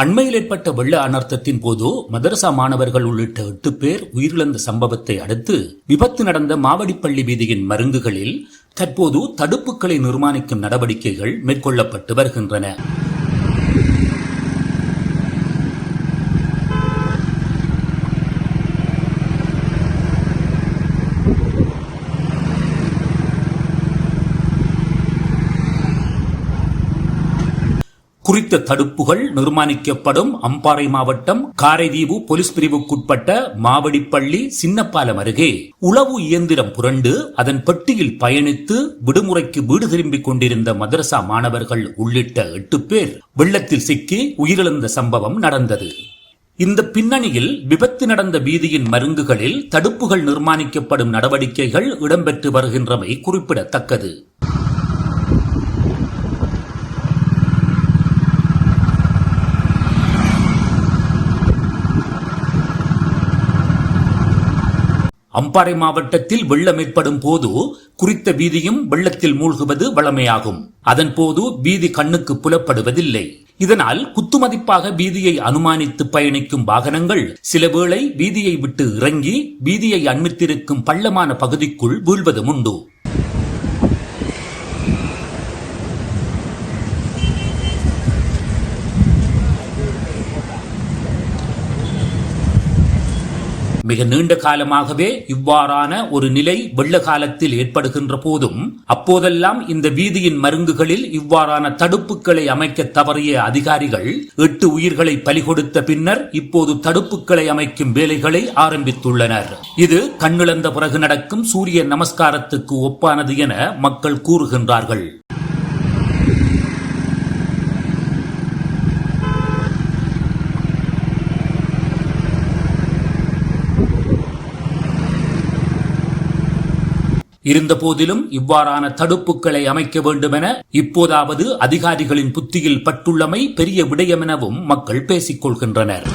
அண்மையில் ஏற்பட்ட வெள்ள அனர்த்தத்தின் போது மதரசா மாணவர்கள் உள்ளிட்ட எட்டு பேர் உயிரிழந்த சம்பவத்தை அடுத்து விபத்து நடந்த மாவடிப்பள்ளி வீதியின் மருங்குகளில் தற்போது தடுப்புகளை நிர்மாணிக்கும் நடவடிக்கைகள் மேற்கொள்ளப்பட்டு வருகின்றன. குறித்த தடுப்புகள் நிர்மாணிக்கப்படும் அம்பாறை மாவட்டம் காரைதீவு போலீஸ் பிரிவுக்குட்பட்ட மாவடிப்பள்ளி சின்னப்பாலம் அருகே. உளவு இயந்திரம் புரண்டு அதன் பெட்டியில் பயணித்து விடுமுறைக்கு வீடு திரும்பிக் கொண்டிருந்த மதரசா மாணவர்கள் உள்ளிட்ட எட்டு பேர் வெள்ளத்தில் சிக்கி உயிரிழந்த சம்பவம் நடந்தது. இந்த பின்னணியில் விபத்து நடந்த வீதியின் மருங்குகளில் தடுப்புகள் நிர்மாணிக்கப்படும் நடவடிக்கைகள் இடம்பெற்று வருகின்றமை குறிப்பிடத்தக்கது. அம்பாறை மாவட்டத்தில் வெள்ளம் ஏற்படும் போது குறித்த வீதியும் வெள்ளத்தில் மூழ்குவது வழமையாகும். அதன் போது வீதி கண்ணுக்கு புலப்படுவதில்லை. இதனால் குத்துமதிப்பாக வீதியை அனுமானித்து பயணிக்கும் வாகனங்கள் சில வேளை வீதியை விட்டு இறங்கி வீதியை அண்மித்திருக்கும் பள்ளமான பகுதிக்குள் வீழ்வதும் உண்டு. மிக நீண்ட காலமாகவே இவ்வாறான ஒரு நிலை வெள்ள காலத்தில் ஏற்படுகின்ற போதும் அப்போதெல்லாம் இந்த வீதியின் மருங்குகளில் இவ்வாறான தடுப்புகளை அமைக்க தவறிய அதிகாரிகள் எட்டு உயிர்களை பலிகொடுத்த பின்னர் இப்போது தடுப்புகளை அமைக்கும் வேலைகளை ஆரம்பித்துள்ளனர். இது கண்ணிழந்த பிறகு நடக்கும் சூரிய நமஸ்காரத்துக்கு ஒப்பானது என மக்கள் கூறுகின்றார்கள். இருந்தபோதிலும் இவ்வாறான தடுப்புகளை அமைக்க வேண்டுமென இப்போதாவது அதிகாரிகளின் புத்தியில் பட்டுள்ளமை பெரிய விடயமெனவும் மக்கள் பேசிக் கொள்கின்றனர்